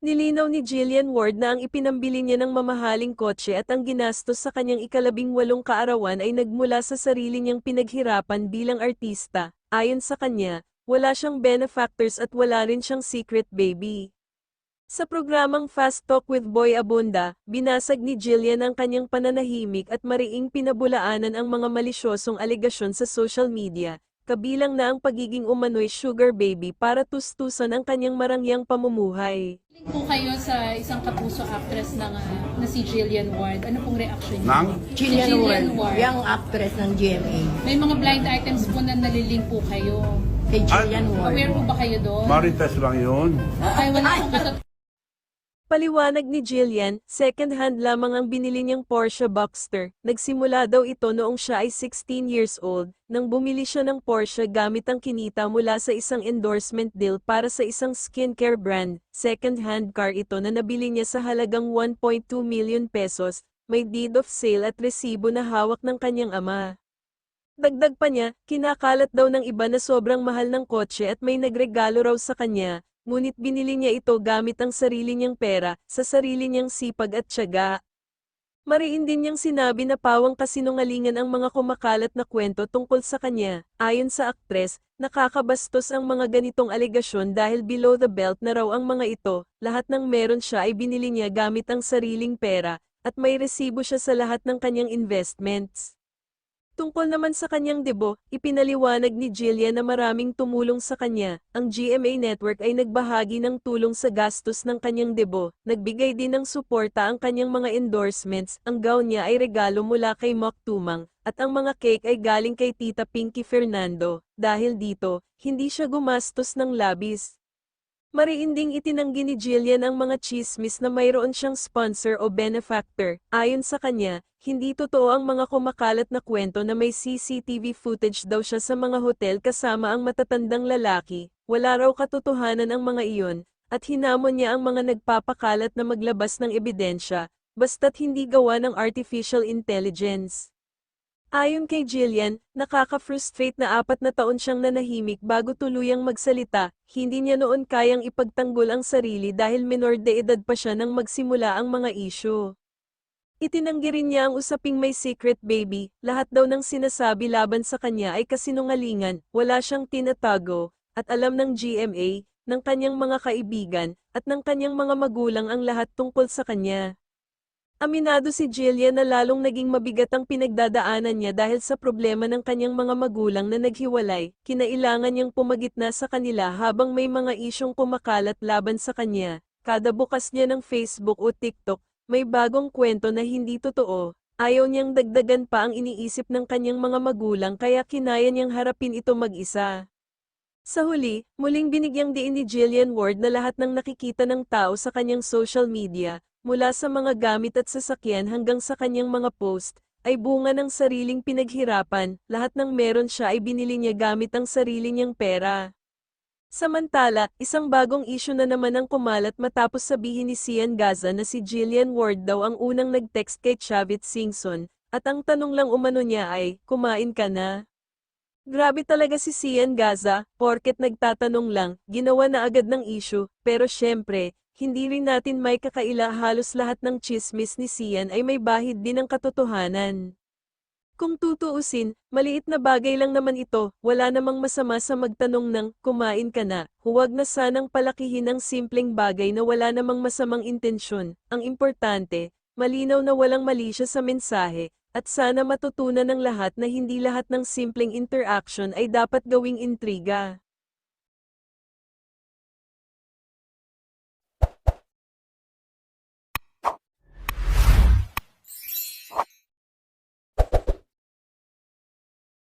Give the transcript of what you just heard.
Nilinaw ni Jillian Ward na ang ipinambili niya ng mamahaling kotse at ang ginastos sa kanyang ikalabing walong kaarawan ay nagmula sa sarili niyang pinaghirapan bilang artista. Ayon sa kanya, wala siyang benefactors at wala rin siyang secret baby. Sa programang Fast Talk with Boy Abunda, binasag ni Jillian ang kanyang pananahimik at mariing pinabulaanan ang mga malisyosong alegasyon sa social media, kabilang na ang pagiging umano'y sugar baby para tustusan ang kanyang marangyang pamumuhay. Link po kayo sa isang kapuso actress na, nga, na si Jillian Ward. Ano pong reaction niyo? Nang? Si Jillian Ward, Ward. young actress ng GMA. May mga blind items po na nalilink po kayo. Kay Jillian Ward. Aware po ba kayo doon? Marites lang yun. Ay, wala pong katot- Paliwanag ni Jillian, second-hand lamang ang binili niyang Porsche Boxster. Nagsimula daw ito noong siya ay 16 years old, nang bumili siya ng Porsche gamit ang kinita mula sa isang endorsement deal para sa isang skincare brand. Second-hand car ito na nabili niya sa halagang 1.2 million pesos, may deed of sale at resibo na hawak ng kanyang ama. Dagdag pa niya, kinakalat daw ng iba na sobrang mahal ng kotse at may nagregalo raw sa kanya, ngunit binili niya ito gamit ang sarili niyang pera, sa sarili niyang sipag at tiyaga. Mariin din niyang sinabi na pawang kasinungalingan ang mga kumakalat na kwento tungkol sa kanya. Ayon sa aktres, nakakabastos ang mga ganitong alegasyon dahil below the belt na raw ang mga ito, lahat ng meron siya ay binili niya gamit ang sariling pera, at may resibo siya sa lahat ng kanyang investments. Tungkol naman sa kanyang debo, ipinaliwanag ni Jillian na maraming tumulong sa kanya. Ang GMA Network ay nagbahagi ng tulong sa gastos ng kanyang debo. Nagbigay din ng suporta ang kanyang mga endorsements. Ang gown niya ay regalo mula kay Mok Tumang, at ang mga cake ay galing kay Tita Pinky Fernando. Dahil dito, hindi siya gumastos ng labis. Mariin ding itinanggi ni Jillian ang mga chismis na mayroon siyang sponsor o benefactor. Ayon sa kanya, hindi totoo ang mga kumakalat na kwento na may CCTV footage daw siya sa mga hotel kasama ang matatandang lalaki. Wala raw katotohanan ang mga iyon, at hinamon niya ang mga nagpapakalat na maglabas ng ebidensya, basta't hindi gawa ng artificial intelligence. Ayon kay Jillian, nakaka-frustrate na apat na taon siyang nanahimik bago tuluyang magsalita, hindi niya noon kayang ipagtanggol ang sarili dahil minor de edad pa siya nang magsimula ang mga isyu. Itinanggi rin niya ang usaping may secret baby, lahat daw ng sinasabi laban sa kanya ay kasinungalingan, wala siyang tinatago, at alam ng GMA, ng kanyang mga kaibigan, at ng kanyang mga magulang ang lahat tungkol sa kanya. Aminado si Jillian na lalong naging mabigat ang pinagdadaanan niya dahil sa problema ng kanyang mga magulang na naghiwalay, kinailangan niyang pumagitna sa kanila habang may mga isyong kumakalat laban sa kanya. Kada bukas niya ng Facebook o TikTok, may bagong kwento na hindi totoo. Ayaw niyang dagdagan pa ang iniisip ng kanyang mga magulang kaya kinaya niyang harapin ito mag-isa. Sa huli, muling binigyang diin ni Jillian Ward na lahat ng nakikita ng tao sa kanyang social media, mula sa mga gamit at sasakyan hanggang sa kanyang mga post, ay bunga ng sariling pinaghirapan, lahat ng meron siya ay binili niya gamit ang sarili niyang pera. Samantala, isang bagong isyu na naman ang kumalat matapos sabihin ni Sian Gaza na si Jillian Ward daw ang unang nag-text kay Chavit Singson, at ang tanong lang umano niya ay, kumain ka na? Grabe talaga si Sian Gaza, porket nagtatanong lang, ginawa na agad ng issue, pero syempre, hindi rin natin may kakaila halos lahat ng chismis ni Sian ay may bahid din ng katotohanan. Kung tutuusin, maliit na bagay lang naman ito, wala namang masama sa magtanong ng, kumain ka na, huwag na sanang palakihin ang simpleng bagay na wala namang masamang intensyon, ang importante, malinaw na walang mali siya sa mensahe, at sana matutunan ng lahat na hindi lahat ng simpleng interaction ay dapat gawing intriga.